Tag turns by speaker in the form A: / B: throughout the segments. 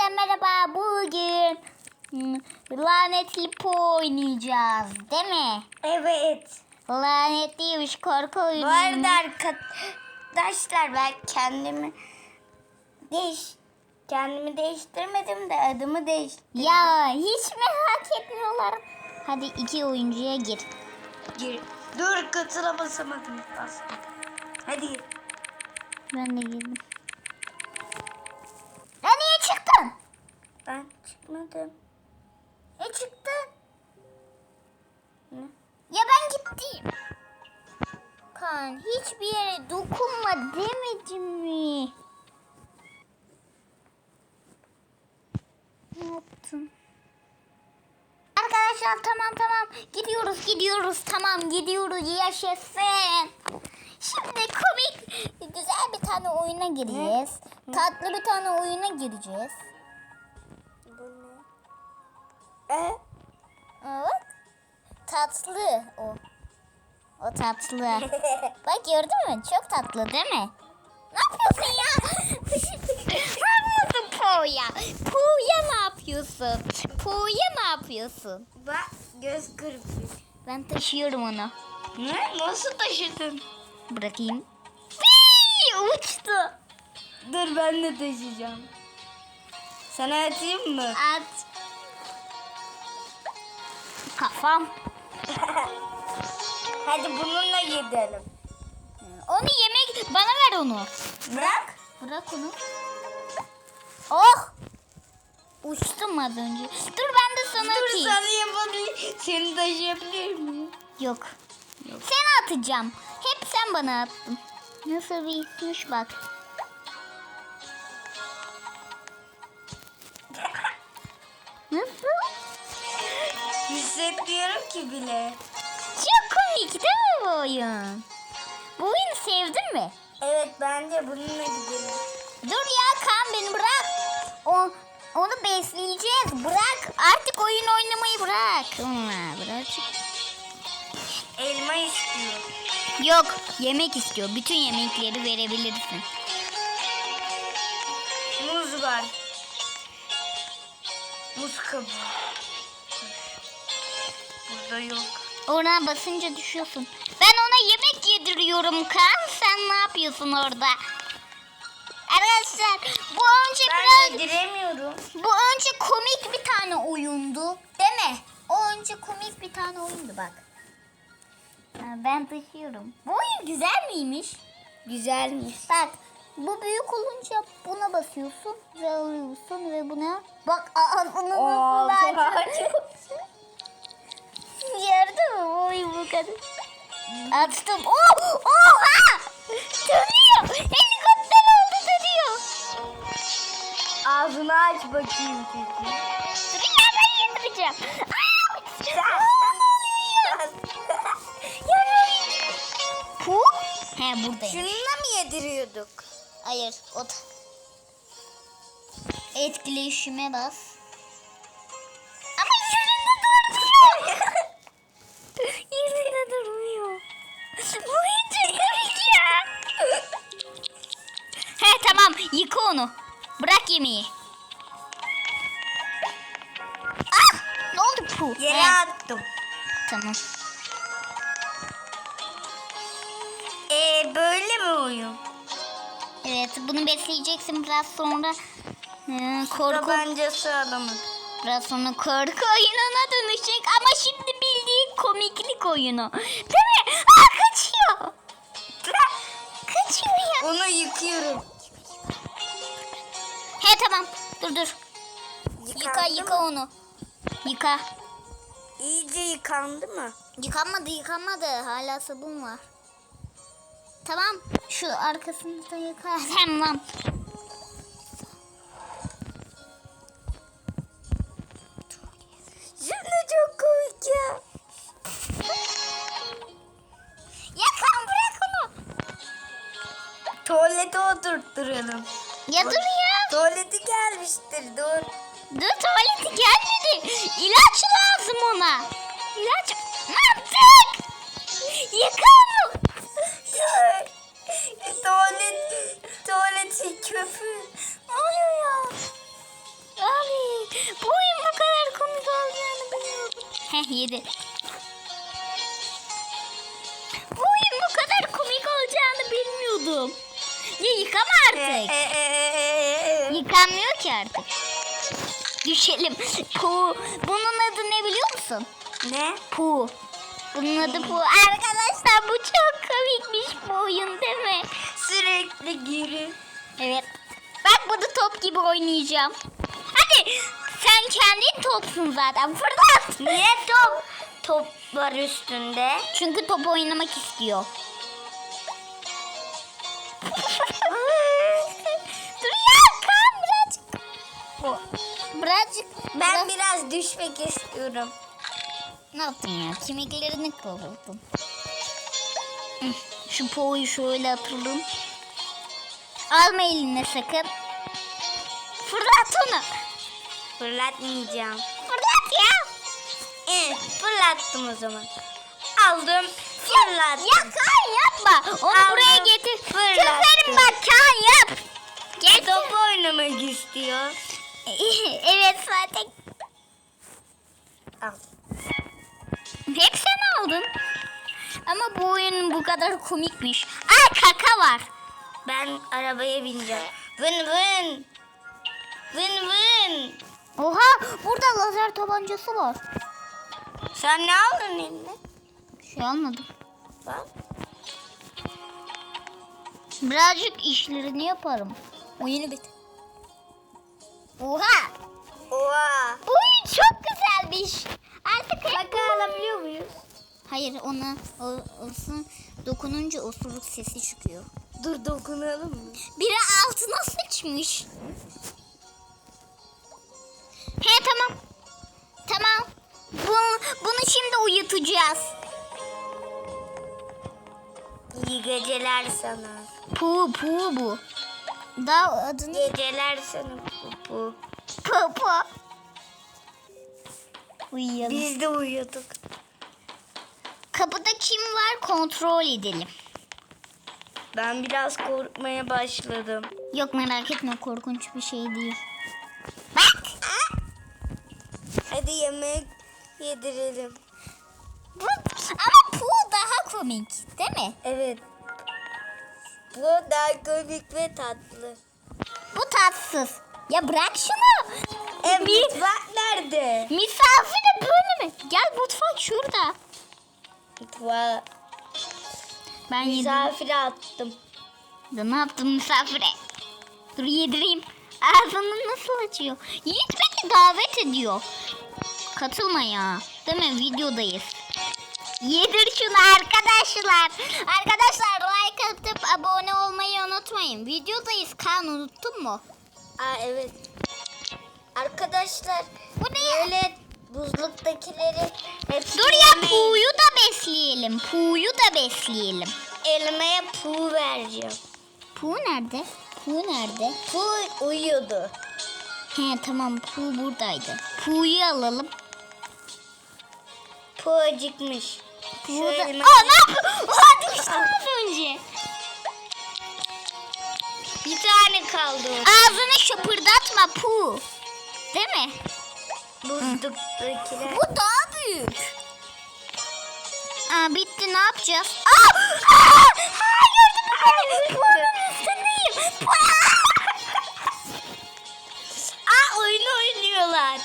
A: Arkadaşlar merhaba. Bugün hmm, lanetli po oynayacağız. Değil mi?
B: Evet.
A: Lanetliymiş korku oyunu.
B: Bu arada arkadaşlar ben kendimi değiş kendimi değiştirmedim de adımı değiştirdim.
A: Ya hiç merak etmiyorlar. Hadi iki oyuncuya gir.
B: Gir. Dur katıla basamadım. Bas. Hadi gir.
A: Ben de girdim.
B: Ben çıkmadım. E çıktın. Ne?
A: Ya ben gittim. Kan hiçbir yere dokunma demedim mi? Ne yaptın? Arkadaşlar tamam tamam gidiyoruz gidiyoruz tamam gidiyoruz yaşasın. Şimdi komik güzel bir tane oyuna gireceğiz. Tatlı bir tane oyuna gireceğiz.
B: Bu ne? E?
A: Evet. Tatlı o. O tatlı. Bak gördün mü? Çok tatlı değil mi? Ne yapıyorsun ya? ne yapıyorsun Po'ya? Po'ya ne yapıyorsun? Po'ya ne yapıyorsun?
B: Bak göz kırpıyor.
A: Ben taşıyorum onu.
B: Ne? Nasıl taşıdın?
A: Bırakayım. Fii, uçtu.
B: Dur ben de taşıyacağım. Sana atayım mı?
A: At. Kafam.
B: Hadi bununla gidelim.
A: Onu yemek bana ver onu.
B: Bırak.
A: Bırak onu. Oh! Uçtum az önce. Dur ben de sana
B: Dur
A: atayım.
B: sana yapabilir. Seni taşıyabilir miyim?
A: Yok. Sen atacağım. Hep sen bana attın. Nasıl bir hismiş bak. Nasıl?
B: Hissetmiyorum ki bile.
A: Çok komik değil mi bu oyun? Bu oyunu sevdin mi?
B: Evet bence bununla gidelim.
A: Dur ya kan beni bırak. O, onu besleyeceğiz. Bırak. Artık oyun oynamayı bırak. Aa, bırak.
B: Elma istiyor.
A: Yok yemek istiyor. Bütün yemekleri verebilirsin.
B: Muz var. Muz kabuğu. Burada yok.
A: Ona basınca düşüyorsun. Ben ona yemek yediriyorum kan. Sen ne yapıyorsun orada? Arkadaşlar bu önce
B: Ben
A: biraz
B: yediremiyorum.
A: bu önce komik bir tane oyundu. Değil mi? O önce komik bir tane oyundu bak. Ben taşıyorum. Bu oyun güzel miymiş?
B: Güzelmiş.
A: Bak bu büyük olunca buna basıyorsun ve alıyorsun ve buna bak ağzını nasıl açıyorsun. Gördün mü bu kadar. Açtım. Oh! Oha! Dönüyor. Helikopter oldu dönüyor.
B: Ağzını aç bakayım peki.
A: Dur ya ben yedireceğim. He buradayım.
B: Şununla mı yediriyorduk?
A: Hayır, o da. Etkileşime bas. Yıka onu. Bırak yemeği. Ah! Ne oldu bu?
B: Yere
A: He,
B: attım.
A: Tamam.
B: Ee böyle mi oyun?
A: Evet, bunu besleyeceksin biraz sonra. Ee, korku
B: Tabancası alamadım.
A: Biraz sonra korku oyununa dönüşecek ama şimdi bildiğin komiklik oyunu. Değil mi? Aa kaçıyor. Kaçıyor ya.
B: Onu yıkıyorum.
A: Tamam. Dur dur. Yıka
B: Yıkandı
A: yıka
B: mı?
A: onu. Yıka.
B: İyice yıkandı mı?
A: Yıkanmadı yıkanmadı. Hala sabun var. Tamam. Şu arkasını da yıka. Tamam.
B: Şimdi çok komik ya.
A: Ya kan bırak onu.
B: Tuvalete oturtturalım.
A: Ya dur ya.
B: Tuvaleti gelmiştir dur.
A: Dur tuvaleti gelmedi. İlaç lazım ona. İlaç mantık. Yıkandım.
B: tuvalet, tuvaleti şey köpü.
A: Ne oluyor ya? Abi bu oyun bu kadar komik olacağını bilmiyordum. Heh yedi. Artık. Düşelim. Pu. Bunun adı ne biliyor musun?
B: ne?
A: Pu. Bunun adı Pu. Arkadaşlar bu çok komikmiş bu oyun değil mi?
B: Sürekli geri.
A: Evet. Bak burada top gibi oynayacağım. Hadi sen kendin topsun zaten. Fırlat.
B: Niye top? Top var üstünde.
A: Çünkü top oynamak istiyor. Birazcık.
B: Ben
A: biraz-
B: düşmek istiyorum.
A: Ne yaptın ya? Kemiklerini kıvırdın. Hı, Şu poğuyu şöyle atalım. Alma eline sakın. Fırlat onu.
B: Fırlatmayacağım.
A: Fırlat ya.
B: Evet, fırlattım o zaman. Aldım,
A: Ya
B: fırlattım.
A: Kaan yapma. Onu
B: Aldım,
A: buraya getir.
B: fırlattım.
A: Küflerim bak Kaan yap. Getir.
B: Top oynamak istiyor.
A: evet zaten.
B: Al.
A: Hep sen aldın. Ama bu oyun bu kadar komikmiş. Aa kaka var.
B: Ben arabaya bineceğim. Vın vın. Vın vın.
A: Oha burada lazer tabancası var.
B: Sen ne aldın eline?
A: Şey almadım.
B: Bak.
A: Birazcık işlerini yaparım. Oyunu bit. Oha!
B: Oha.
A: Bu oyun çok güzelmiş. Artık hep
B: Kaka alabiliyor muyuz?
A: Hayır ona o, olsun dokununca osuruk sesi çıkıyor.
B: Dur dokunalım mı?
A: Biri altına sıçmış. He tamam. Tamam. Bunu, bunu şimdi uyutacağız.
B: İyi geceler sana.
A: Pu pu bu. Daha adını
B: Geceler sana pupu.
A: Pu pu. Uyuyalım.
B: Biz de uyuduk.
A: Kapıda kim var kontrol edelim.
B: Ben biraz korkmaya başladım.
A: Yok merak etme korkunç bir şey değil. Bak.
B: Hadi yemek yedirelim.
A: Bu, ama Pu daha komik değil mi?
B: Evet. Bu daha komik ve tatlı.
A: Bu tatsız. Ya bırak şunu.
B: E
A: Bir
B: mutfak nerede?
A: misafire böyle mi? Gel mutfak şurada.
B: Mutfağa
A: Ben yedim.
B: misafire attım.
A: Da ne yaptın misafire? Dur yedireyim. Ağzını nasıl açıyor? Yiğit beni davet ediyor. Katılma ya. Değil mi? Videodayız. Yedir şunu arkadaşlar. Arkadaşlar like atıp abone olmayı unutmayın. Videodayız. Kan unuttun mu?
B: Aa evet. Arkadaşlar
A: Bu ne?
B: böyle buzluktakileri hepsi
A: Dur ya
B: yemeyin.
A: Pu'yu da besleyelim. Pu'yu da besleyelim.
B: Elmaya pu vereceğim.
A: Pu nerede? Pu nerede?
B: Pu uyuyordu.
A: He tamam Pu buradaydı. Pu'yu alalım.
B: Pu acıkmış. Elma-
A: Aa ne yapıyorsun? Aa düştü az önce.
B: Bir tane kaldı.
A: Ağzını şapırdatma Pu. Değil mi?
B: Buzluktakiler.
A: Bu daha büyük. Aa bitti ne yapacağız? Aa! Aa! Aa gördün mü? Pu'nun üstündeyim. Pu-
B: Aa oyun oynuyorlar.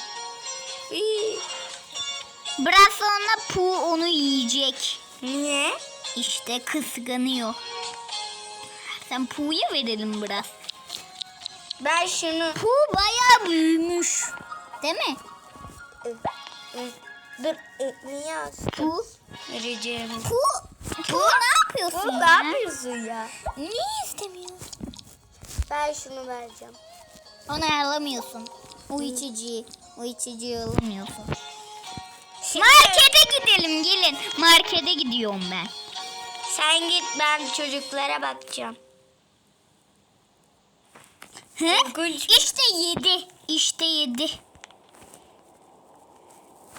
A: Biraz sonra Pu onu yiyecek.
B: Niye?
A: İşte kıskanıyor. Sen Pu'ya verelim biraz.
B: Ben şunu
A: Pu bayağı büyümüş. Değil mi?
B: dur niye?
A: Pu.
B: Vereceğim.
A: Pu. Pu ne yapıyorsun ya?
B: ne yapıyorsun ya?
A: Niye istemiyorsun?
B: Ben şunu vereceğim.
A: Onu alamıyorsun. O içiciyi. O içiciyi alamıyorsun.
B: Şimdi
A: Markete gidelim gelin. Markete gidiyorum ben.
B: sen git ben çocuklara bakacağım.
A: He?
B: Korkunç.
A: İşte yedi. İşte yedi.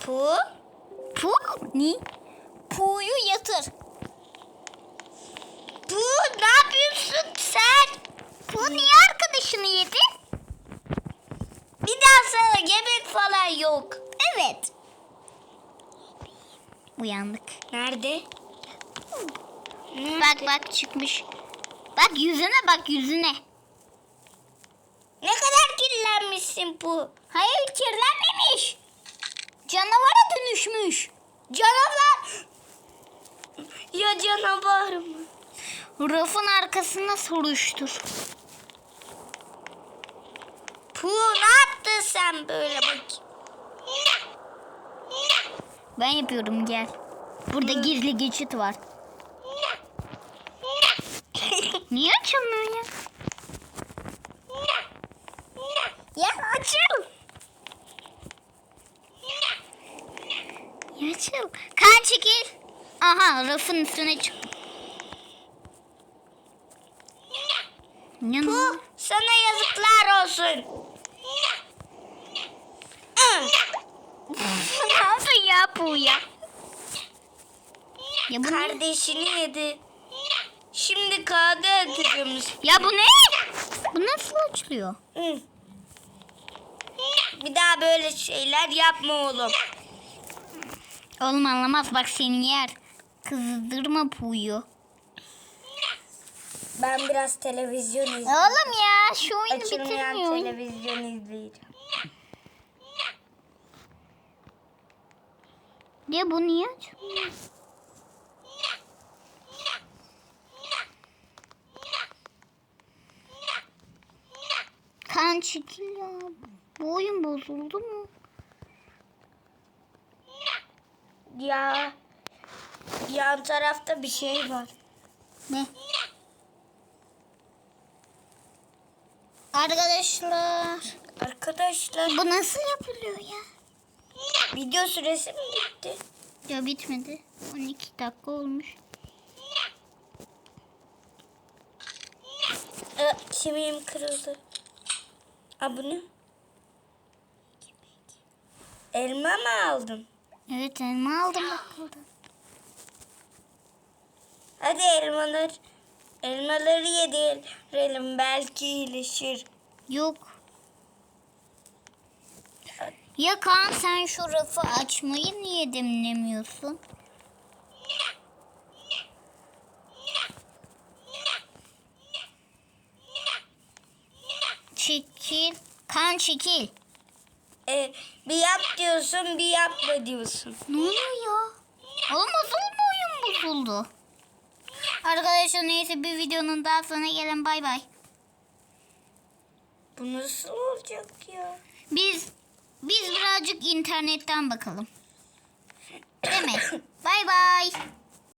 B: Pu?
A: Pu ne? Pu'yu yatır.
B: Pu ne yapıyorsun sen?
A: Pu niye arkadaşını yedi?
B: Bir daha sana yemek falan yok.
A: Evet. Uyandık.
B: Nerede?
A: Bak bak çıkmış. Bak yüzüne bak yüzüne.
B: Ne kadar kirlenmişsin bu.
A: Hayır kirlenmemiş. Canavara dönüşmüş.
B: Canavar. Ya canavar mı?
A: Rafın arkasına soruştur.
B: Pu ne yaptın sen böyle bak.
A: Ben yapıyorum gel. Burada gizli geçit var. Niye açılmıyor ya? Ya açıl. Ya açıl. Kan çekil. Aha rafın üstüne. Ne
B: Pu
A: oldu?
B: sana yazıklar olsun.
A: Ne yaptın ya bu ya? Ya bu ne?
B: Kardeşini yedi. Şimdi kağıdı atacağımız.
A: Ya bu ne? Bu nasıl açılıyor?
B: Hı. Bir daha böyle şeyler yapma oğlum.
A: Oğlum anlamaz bak seni yer. Kızdırma puyu.
B: Ben biraz televizyon izleyeceğim.
A: Oğlum ya şu oyunu
B: Açılmayan
A: bitirmiyor.
B: televizyon izleyeceğim.
A: Ya bu niye açılmıyor? Kan çekil ya. Bu oyun bozuldu mu?
B: Ya yan tarafta bir şey var.
A: Ne? Arkadaşlar.
B: Arkadaşlar
A: Bu nasıl yapılıyor ya?
B: video süresi mi bitti?
A: Ya bitmedi. 12 dakika olmuş.
B: Ee, kemiğim kırıldı. Aa bu ne? Elma mı aldım?
A: Evet elma aldım bak burada.
B: Hadi elmalar. Elmaları yedirelim belki iyileşir.
A: Yok. Ya Kaan sen şu rafı açmayı niye demlemiyorsun? Çekil. Kan çekil.
B: Ee, bir yap diyorsun bir yapma diyorsun.
A: Ne oluyor ya? Oğlum bozuldu oyun bozuldu? Arkadaşlar neyse bir videonun daha sonra gelin bay bay.
B: Bu nasıl olacak ya?
A: Biz biz birazcık internetten bakalım. Değil mi? Bay bay.